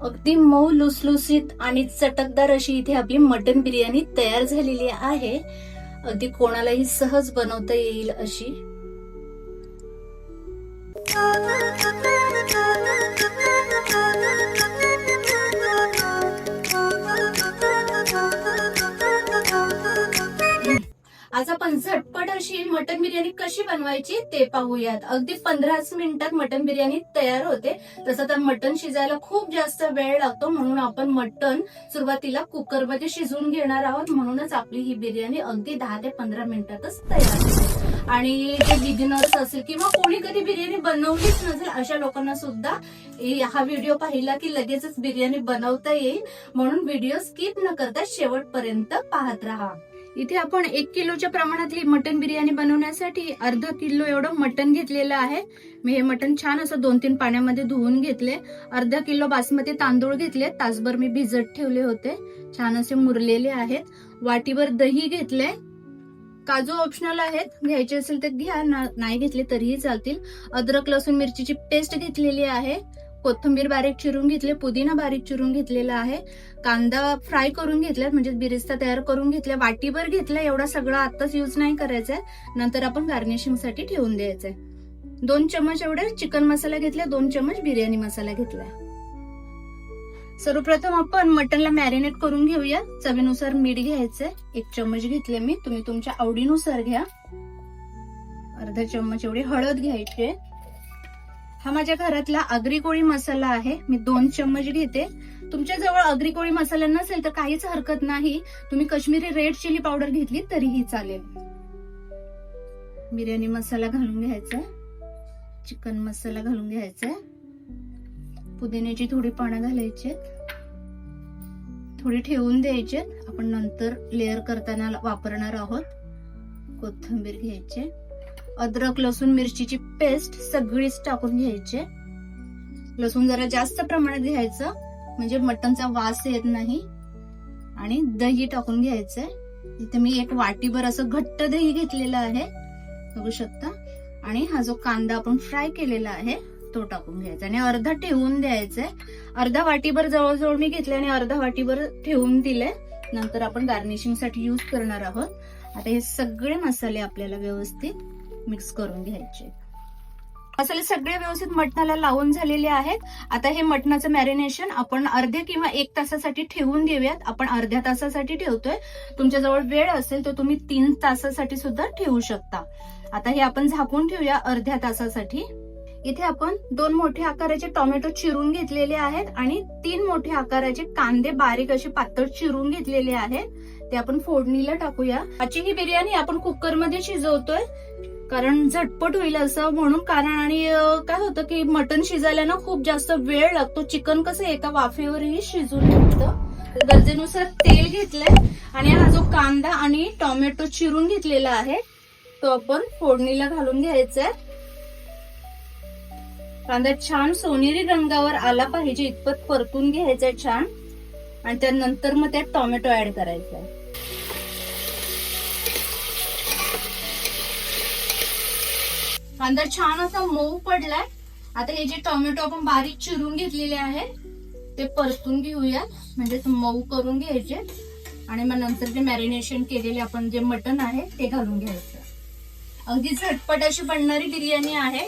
अगदी मऊ लुसलुसीत आणि चटकदार अशी इथे आपली मटन बिर्याणी तयार झालेली आहे. अगदी कोणालाही सहज बनवता येईल अशी. आज आपण झटपट अशी मटन बिर्याणी कशी बनवायची ते पाहूयात. अगदी पंधराच मिनिटात मटन बिर्याणी तयार होते. तसं तर मटन शिजायला खूप जास्त वेळ लागतो म्हणून आपण मटन सुरुवातीला कुकरमध्ये शिजवून घेणार आहोत. म्हणूनच आपली ही बिर्याणी अगदी दहा ते पंधरा मिनिटातच तयार होते. आणि जे बिगिनर्स असेल किंवा कोणी कधी बिर्याणी बनवलीच नसेल अशा लोकांना सुद्धा हा व्हिडिओ पाहिला की लगेचच बिर्याणी बनवता येईल. म्हणून व्हिडिओ स्किप न करता शेवटपर्यंत पाहत राहा. इथे आपण एक किलोच्या प्रमाणातली मटन बिर्याणी बनवण्यासाठी अर्धा किलो एवढं मटन घेतलेलं आहे. मी हे मटन छान असं दोन तीन पाण्यामध्ये धुवून घेतले. अर्धा किलो बासमती तांदूळ घेतले. तासभर मी भिजत ठेवले होते. छान असे मुरलेले आहेत. वाटीभर दही घेतले. काजू ऑप्शनल आहेत. घ्यायचे असेल तर घ्या. ना- नाही घेतले तरीही चालतील. अद्रक लसूण मिरचीची पेस्ट घेतलेली आहे. कोथिंबीर बारीक चिरून घेतले पुदिना बारीक चिरून घेतलेला आहे. कांदा फ्राय करून घेतलाय म्हणजे बिरिस्ता तयार करून घेतलाय वाटीभर घेतलाय एवढा सगळं आताच यूज नाही करायचंय. नंतर आपण गार्निशिंगसाठी ठेवून द्यायचंय. दोन चमच एवढे चिकन मसाला घेतला दोन चमच बिर्याणी मसाला घेतलाय. सर्वप्रथम आपण मटनला मॅरिनेट करून घेऊया. चवीनुसार मीठ घ्यायचंय. एक चम्मच घेतले मी. तुम्ही तुमच्या आवडीनुसार घ्या. अर्धा चम्मच एवढी हळद घ्यायची हा माझ्या घरातला आगरी कोळी मसाला आहे. मी दोन चम्मच घेते. तुमच्या जवळ अग्री कोळी मसाला नसेल तर काहीच हरकत नाही. तुम्ही कश्मीरी रेड चिली पावडर घेतली तरीही चालेल. बिर्याणी मसाला घालून घ्यायचा. चिकन मसाला घालून घ्यायचा. पुदिन्याची थोडी पानं घालायची. थोडी ठेवून द्यायचे. आपण नंतर लेअर करताना वापरणार आहोत. कोथिंबीर घ्यायचे. अद्रक लसूण मिरचीची पेस्ट सगळीच टाकून घ्यायची. लसूण जरा जास्त प्रमाणात घ्यायचं म्हणजे मटनचा वास येत नाही. आणि दही टाकून घ्यायचंय. इथे मी एक वाटीभर असं घट्ट दही घेतलेलं आहे. बघू शकता. आणि हा जो कांदा आपण फ्राय केलेला आहे तो टाकून घ्यायचा. आणि अर्धा ठेवून द्यायचंय. अर्धा वाटीभर जवळजवळ मी घेतले आणि अर्धा वाटीभर ठेवून दिले नंतर आपण गार्निशिंगसाठी युज करणार आहोत. आता हे सगळे मसाले आपल्याला व्यवस्थित मिक्स करून घ्यायचे. मसाले सगळे व्यवस्थित मटणाला लावून झालेले आहेत. आता हे मटणाचं मॅरिनेशन आपण अर्ध्या किंवा एक तासासाठी ठेवून देऊयात. आपण अर्ध्या तासासाठी ठेवतोय. तुमच्याजवळ वेळ असेल तर तुम्ही तीन तासासाठी सुद्धा ठेवू शकता. आता हे आपण झाकून ठेवूया अर्ध्या तासासाठी. इथे आपण दोन मोठ्या आकाराचे टोमॅटो चिरून घेतलेले आहेत आणि तीन मोठ्या आकाराचे कांदे बारीक असे पातळ चिरून घेतलेले आहेत. ते आपण फोडणीला टाकूया. आजची ही बिर्याणी आपण कुकरमध्ये शिजवतोय. कारण झटपट होईल असं म्हणून कारण आणि काय होतं की मटन शिजायला ना खूप जास्त वेळ लागतो. चिकन कसं एका वाफेवरही शिजून निघतं गरजेनुसार तेल घेतलंय आणि हा जो कांदा आणि टोमॅटो चिरून घेतलेला आहे तो आपण फोडणीला घालून घ्यायचा आहे कांदा छान सोनेरी रंगावर आला पाहिजे इतपत परतून घ्यायचा छान. आणि त्यानंतर मग त्यात टोमॅटो ऍड करायचा आहे कांदा छान असा मऊ पडलाय. आता हे जे टोमॅटो आपण बारीक चिरून घेतलेले आहे ते परतून घेऊया म्हणजे मऊ करून घ्यायचे. आणि मग नंतर जे मॅरिनेशन केलेले आपण जे मटन आहे ते घालून घ्यायचं. अगदी झटपट अशी बनणारी बिर्याणी आहे.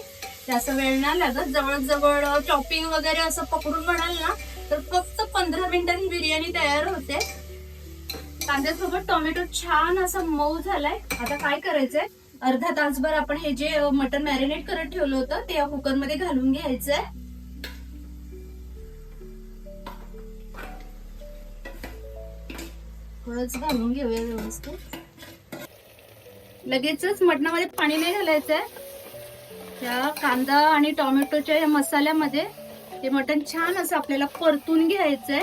जास्त वेळ नाही लागत. जवळजवळ चॉपिंग वगैरे असं पकडून म्हणाल ना तर फक्त पंधरा मिनिटांनी बिर्याणी तयार होते. कांद्यासोबत टोमॅटो छान असा मऊ झालाय. आता काय करायचंय? अर्धा तासभर आपण हे जे मटन मॅरिनेट करत ठेवलं होतं ते या कुकरमध्ये घालून घ्यायचंय. थोडंच घालून घेऊया व्यवस्थित. लगेचच मटणामध्ये पाणी नाही घालायचंय. त्या कांदा आणि टोमॅटोच्या या मसाल्यामध्ये हे मटण छान असं आपल्याला परतून घ्यायचंय.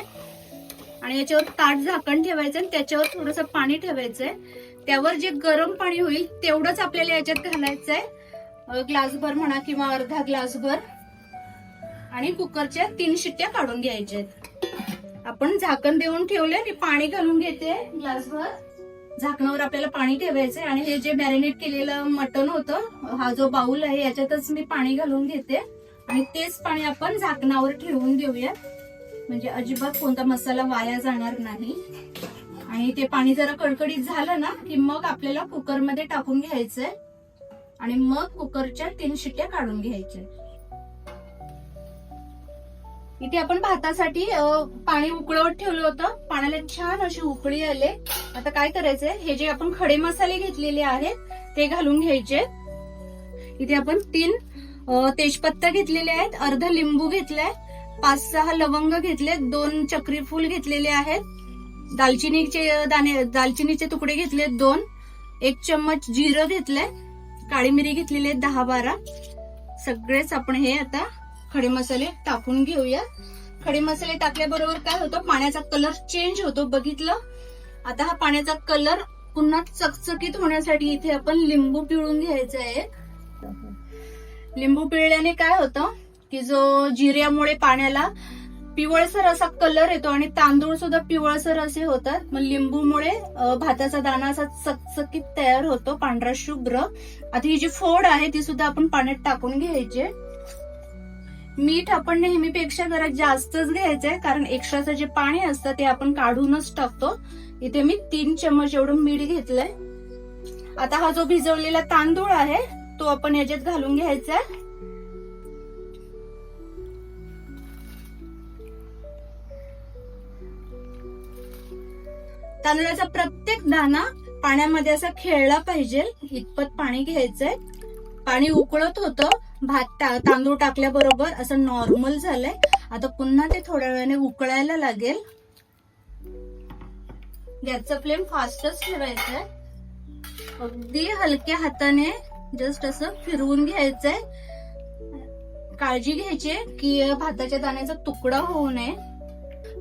आणि याच्यावर ताट झाकण ठेवायचं आणि त्याच्यावर थोडंसं पाणी ठेवायचंय. त्यावर जे गरम पाणी होईल तेवढंच आपल्याला याच्यात घालायचं आहे ग्लासभर म्हणा किंवा अर्धा ग्लासभर. आणि कुकरच्या तीन शिट्ट्या काढून घ्यायच्या आपण झाकण देऊन ठेवले आणि पाणी घालून घेते ग्लासभर. झाकणावर आपल्याला पाणी ठेवायचंय आणि हे जे मॅरिनेट केलेलं मटण होतं हा जो बाउल आहे याच्यातच मी पाणी घालून घेते. आणि तेच पाणी आपण झाकणावर ठेवून देऊया म्हणजे अजिबात कोणता मसाला वाया जाणार नाही. आणि ते पाणी जरा कडकडीत झालं ना की मग आपल्याला कुकरमध्ये टाकून घ्यायचंय. आणि मग कुकरच्या तीन शिट्ट्या काढून घ्यायच्या. इथे आपण भातासाठी पाणी उकळवत ठेवलं होतं. पाण्याला छान अशी उकळी आले. आता काय करायचंय? हे जे आपण खडे मसाले घेतलेले आहेत ते घालून घ्यायचे. इथे आपण तीन तेजपत्ता घेतलेले आहेत. अर्ध लिंबू घेतलाय. पाच सहा लवंग घेतले दोन चक्रीफूल घेतलेले आहेत. दालचिनीचे दाणे दालचिनीचे तुकडे घेतले दोन. एक चम्मच जिरं घेतलंय. काळी मिरी घेतलेली आहे दहा बारा. सगळेच आपण हे आता खडे मसाले टाकून घेऊया. खडे मसाले टाकल्याबरोबर काय होतं? पाण्याचा कलर चेंज होतो. बघितलं? आता हा पाण्याचा कलर पुन्हा चकचकीत होण्यासाठी इथे आपण लिंबू पिळून घ्यायचा आहे. लिंबू पिळल्याने काय होतं? की जो जिऱ्यामुळे पाण्याला पिवळसर असा कलर येतो आणि तांदूळ सुद्धा पिवळसर असे होतात. मग लिंबूमुळे भाताचा दाना असा चकचकीत तयार होतो पांढरा शुभ्र. आता ही जी फोड आहे ती सुद्धा आपण पाण्यात टाकून घ्यायची मीठ आपण नेहमीपेक्षा जरा जास्तच घ्यायचंय कारण एक्स्ट्राचं जे पाणी असतं ते आपण काढूनच टाकतो. इथे मी तीन चम्मच एवढं मीठ घेतलंय. आता हा जो भिजवलेला तांदूळ आहे तो आपण याच्यात घालून घ्यायचा तांदळाचा प्रत्येक दाना पाण्यामध्ये असा खेळला पाहिजे. इतपत पाणी घ्यायचंय. पाणी उकळत होतं. भात तांदूळ टाकल्याबरोबर असं नॉर्मल झालंय. आता पुन्हा ते थोड्या वेळाने उकळायला लागेल. गॅसचा फ्लेम फास्टच ठेवायचा अगदी हलक्या हाताने जस्ट असं फिरवून घ्यायचंय. काळजी घ्यायची की भाताच्या दाण्याचा तुकडा होऊ नये.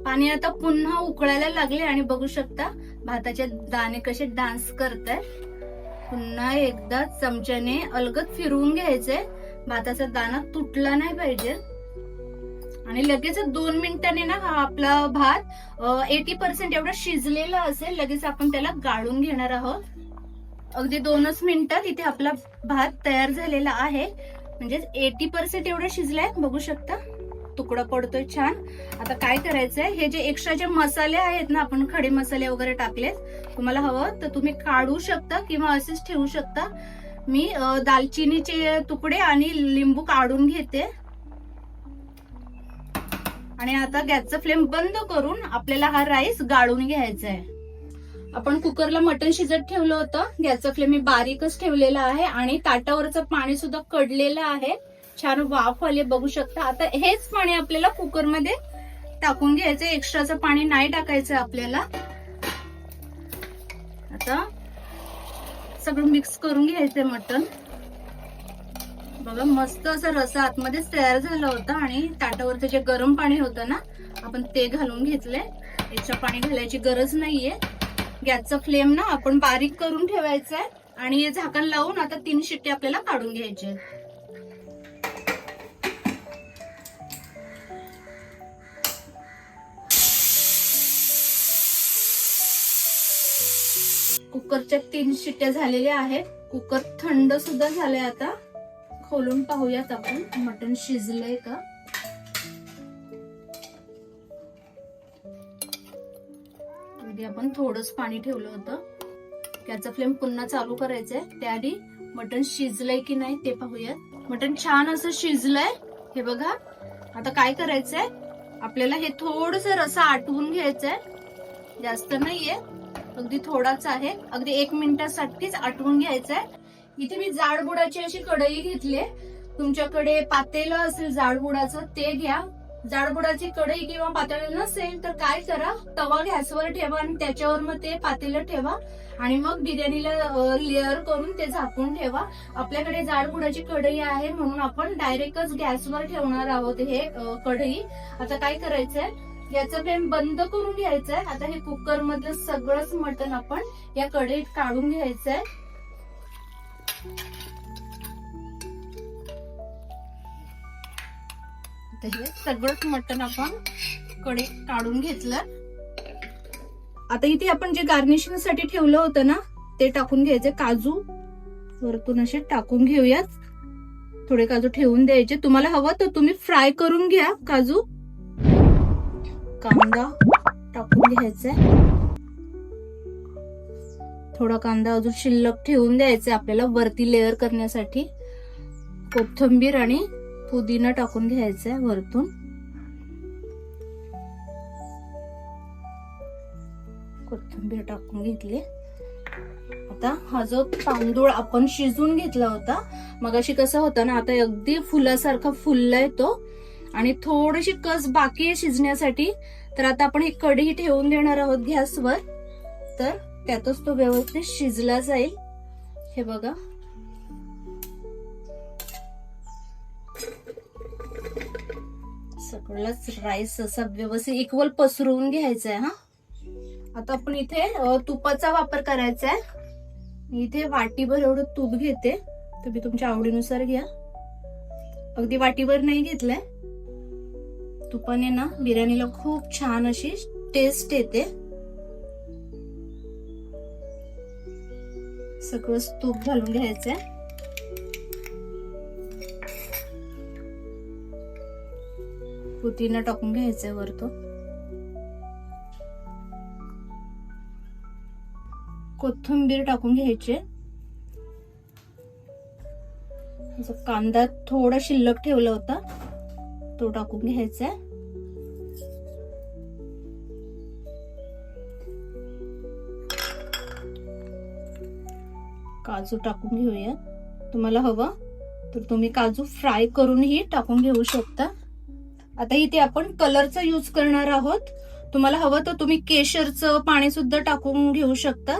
पाणी आता पुन्हा उकळायला लागले आणि बघू शकता भाताचे दाणे कसे डान्स करताय पुन्हा एकदा चमच्याने अलगद फिरवून घ्यायचे. भाताचा दाणा तुटला नाही पाहिजे. आणि लगेच दोन मिनिटांनी ना हा आपला भात एटी पर्सेंट एवढा शिजलेला असेल लगेच आपण त्याला गाळून घेणार आहोत. अगदी दोनच मिनिटात इथे आपला भात तयार झालेला आहे. म्हणजे एटी पर्सेंट एवढा शिजलाय बघू शकता. तुकडा पडतोय छान. आता काय करायचंय? हे जे एक्स्ट्रा जे मसाले आहेत ना आपण खडे मसाले वगैरे टाकलेत तुम्हाला हवं तर तुम्ही काढू शकता किंवा असेच ठेवू शकता. मी दालचिनीचे तुकडे आणि लिंबू काढून घेते. आणि आता गॅसचा फ्लेम बंद करून आपल्याला हा राईस गाळून घ्यायचा आहे आपण कुकरला मटण शिजत ठेवलं होतं. गॅसचा फ्लेम मी बारीकच ठेवलेला आहे आणि ताटावरचं पाणी सुद्धा कडलेलं आहे. छान वाफ आले बघू शकता. आता हेच पाणी आपल्याला कुकरमध्ये टाकून घ्यायचं एक्स्ट्राचं पाणी नाही टाकायचं आपल्याला. आता सगळं मिक्स करून घ्यायचं मटण. बघा मस्त असं रसा आतमध्येच तयार झाला होता आणि ताटावरचं जे गरम पाणी होतं ना आपण ते घालून घेतलंय. याच्या पाणी घालायची गरज नाहीये. गॅसचा फ्लेम ना आपण बारीक करून ठेवायचा आहे आणि हे झाकण लावून आता तीन शिट्टी आपल्याला काढून घ्यायचे कुकरच्या तीन शिट्ट्या झालेल्या आहेत. कुकर थंड सुद्धा झालंय आता. खोलून पाहूयात आपण. मटण शिजलंय का? आपण थोडंच पाणी ठेवलं होतं. त्याचा फ्लेम पुन्हा चालू करायचंय. त्याआधी मटण शिजलंय की नाही ते पाहूयात. मटण छान असं शिजलंय. हे बघा. आता काय करायचंय? आपल्याला हे थोडस रसा आटवून घ्यायचंय. जास्त नाहीये. अगदी थोडाच आहे. अगदी एक मिनिटासाठीच आटवून घ्यायचंय. इथे मी जाडबुडाची अशी कढई घेतली तुमच्याकडे पातेलं असेल जाडबुडाचं ते घ्या. जाडबुडाची कढई किंवा पातेलं नसेल तर काय करा? तवा गॅसवर ठेवा आणि त्याच्यावर मग ते पातेलं ठेवा. आणि मग बिर्याणीला लेअर करून ते झाकून ठेवा. आपल्याकडे जाडबुडाची कढई आहे म्हणून आपण डायरेक्टच गॅसवर ठेवणार आहोत हे कढई. आता काय करायचंय? याचा फ्लेम बंद करून घ्यायचंय. आता हे कुकर मधलं सगळंच मटण आपण या कढईत काढून घ्यायचं आहे हे सगळंच मटण आपण कढईत काढून घेतलं. आता इथे आपण जे गार्निशिंगसाठी ठेवलं होतं ना ते टाकून घ्यायचे. काजू वरतून असे टाकून घेऊयात. थोडे काजू ठेवून द्यायचे. तुम्हाला हवं तर तुम्ही फ्राय करून घ्या काजू. कांदा टाकून घ्यायचा थोडा कांदा अजून शिल्लक ठेवून द्यायचा आपल्याला वरती लेअर करण्यासाठी. कोथिंबीर आणि पुदिना टाकून घ्यायचा वरतून. कोथिंबीर टाकून घेतली. आता हा जो तांदूळ आपण शिजून घेतला होता मगाशी कसा होता ना आता अगदी फुलासारखा फुललाय तो. आणि थोडीशी कस बाकी आहे शिजण्यासाठी तर आता आपण ही कढी ठेवून देणार आहोत गॅसवर. तर त्यातच तो व्यवस्थित शिजला जाईल. हे बघा. सगळंच राईस असा व्यवस्थित इक्वल पसरवून घ्यायचा आहे हा. आता आपण इथे तुपाचा वापर करायचा आहे मी इथे वाटीभर एवढं तूप घेते. तुम्ही तुमच्या आवडीनुसार घ्या. अगदी वाटीभर नाही घेतलंय. तुपाने ना बिर्याणीला खूप छान अशी टेस्ट येते. सगळं तूप घालून घ्यायचंय. पुदिना टाकून घ्यायचंय वरतो कोथिंबीर टाकून घ्यायचे. कांदा थोडा शिल्लक ठेवला होता. तो टाकून घ्यायचा काजू टाकून घेऊया. तुम्हाला हवं तर तुम्ही काजू फ्राय करूनही टाकून घेऊ शकता. आता इथे आपण कलरचा यूज करणार आहोत. तुम्हाला हवं तर तुम्ही केशरचं पाणी सुद्धा टाकून घेऊ शकता.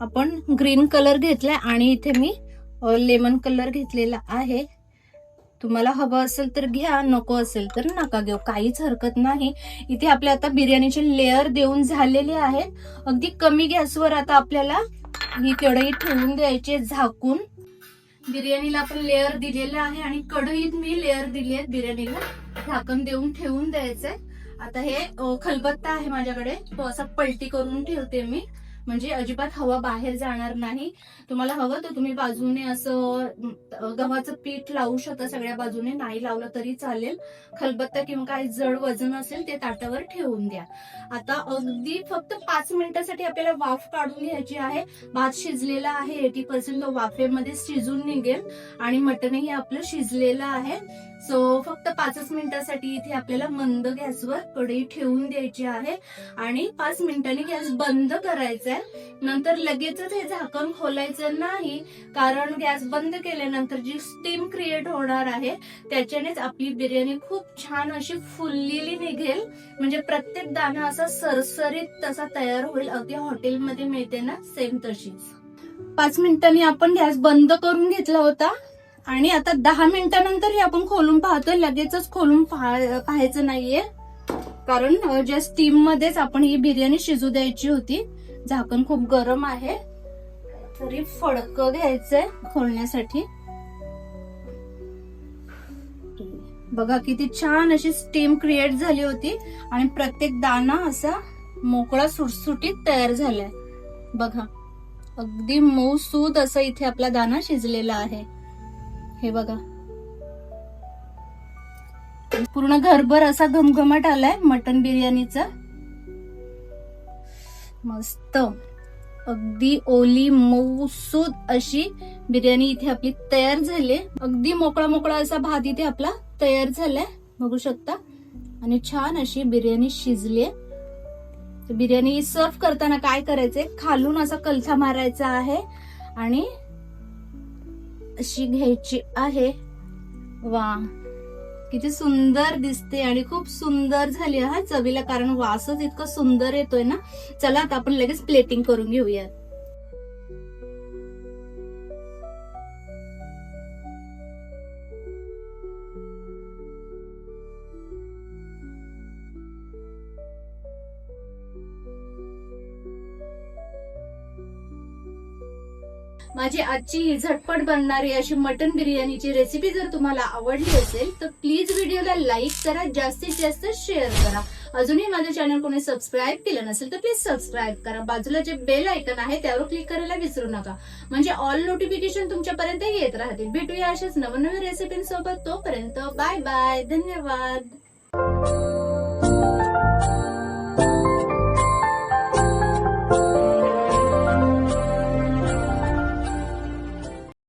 आपण ग्रीन कलर घेतलाय आणि इथे मी लेमन कलर घेतलेला आहे. तुम्हाला हवं असेल तर घ्या नको असेल तर नका घेऊ. काहीच हरकत नाही. इथे आपल्या आता बिर्याणीचे लेअर देऊन झालेले आहेत. अगदी कमी गॅसवर आता आपल्याला ही कढई ठेवून द्यायची झाकून. बिर्याणीला आपण लेअर दिलेलं आहे आणि कढईत मी लेअर दिली आहे बिर्याणीला. झाकण देऊन ठेवून द्यायचंय. आता हे खलबत्ता आहे माझ्याकडे. तो असा पलटी करून ठेवते मी. म्हणजे अजिबात हवा बाहेर जाणार नाही. तुम्हाला हवं तर तुम्ही बाजूने असं गव्हाचं पीठ लावू शकता सगळ्या बाजूने. नाही लावलं तरी चालेल. खलबत्ता किंवा काही जड वजन असेल ते ताटावर ठेवून द्या. आता अगदी फक्त पाच मिनिटासाठी आपल्याला वाफ काढून घ्यायची आहे. भात शिजलेला आहे एटी पर्सेंट तो वाफेमध्ये शिजून निघेल आणि मटणही आपलं शिजलेलं आहे. सो फक्त पाचच मिनिटासाठी इथे आपल्याला मंद गॅसवर कढई ठेवून द्यायची आहे. आणि पाच मिनिटांनी गॅस बंद करायचा आहे नंतर लगेचच हे झाकण खोलायचं नाही कारण गॅस बंद केल्यानंतर जी स्टीम क्रिएट होणार आहे त्याच्यानेच आपली बिर्याणी खूप छान अशी फुललेली निघेल. म्हणजे प्रत्येक दाणा असा सरसरीत तसा तयार होईल. अगदी हॉटेलमध्ये मिळते ना सेम तशीच. पाच मिनिटांनी आपण गॅस बंद करून घेतला होता. आणि आता दहा मिनिटानंतर हे आपण खोलून पाहतोय. लगेचच खोलून पाहायचं नाहीये. कारण ज्या स्टीम मध्येच आपण ही बिर्याणी शिजू द्यायची होती झाकण खूप गरम आहे. तरी फडकं घ्यायचंय खोलण्यासाठी. बघा किती छान अशी स्टीम क्रिएट झाली होती आणि प्रत्येक दाना असा मोकळा सुटसुटीत तयार झालाय. बघा अगदी मऊ सूद असं इथे आपला दाना शिजलेला आहे. हे बघा. पूर्ण घरभर असा घमघमाट आलाय मटन बिर्याणीचा. मस्त. अगदी ओली मऊसूद अशी बिर्याणी इथे आपली तयार झाली अगदी मोकळा मोकळा असा भात इथे आपला तयार झालाय. बघू शकता. आणि छान अशी बिर्याणी शिजली बिर्याणी सर्व करताना काय करायचंय? खालून असा कलथा मारायचा आहे. आणि अशी घ्यायची आहे. वा. किती सुंदर दिसते आणि खूप सुंदर झाली हा चवीला कारण वासच इतकं सुंदर येतोय ना. चला आता आपण लगेच प्लेटिंग करून घेऊयात. माझी आजची ही झटपट बनणारी अशी मटन बिर्याणीची रेसिपी जर तुम्हाला आवडली असेल तर प्लीज व्हिडिओला लाईक करा जास्तीत जास्त शेअर करा. अजूनही माझं चॅनल कोणी सबस्क्राईब केलं नसेल तर प्लीज सबस्क्राईब करा. बाजूला जे बेल आयकन आहे त्यावर क्लिक करायला विसरू नका. म्हणजे ऑल नोटिफिकेशन तुमच्यापर्यंत येत राहतील. भेटूया अशाच नवनवीन रेसिपींसोबत तोपर्यंत बाय बाय धन्यवाद.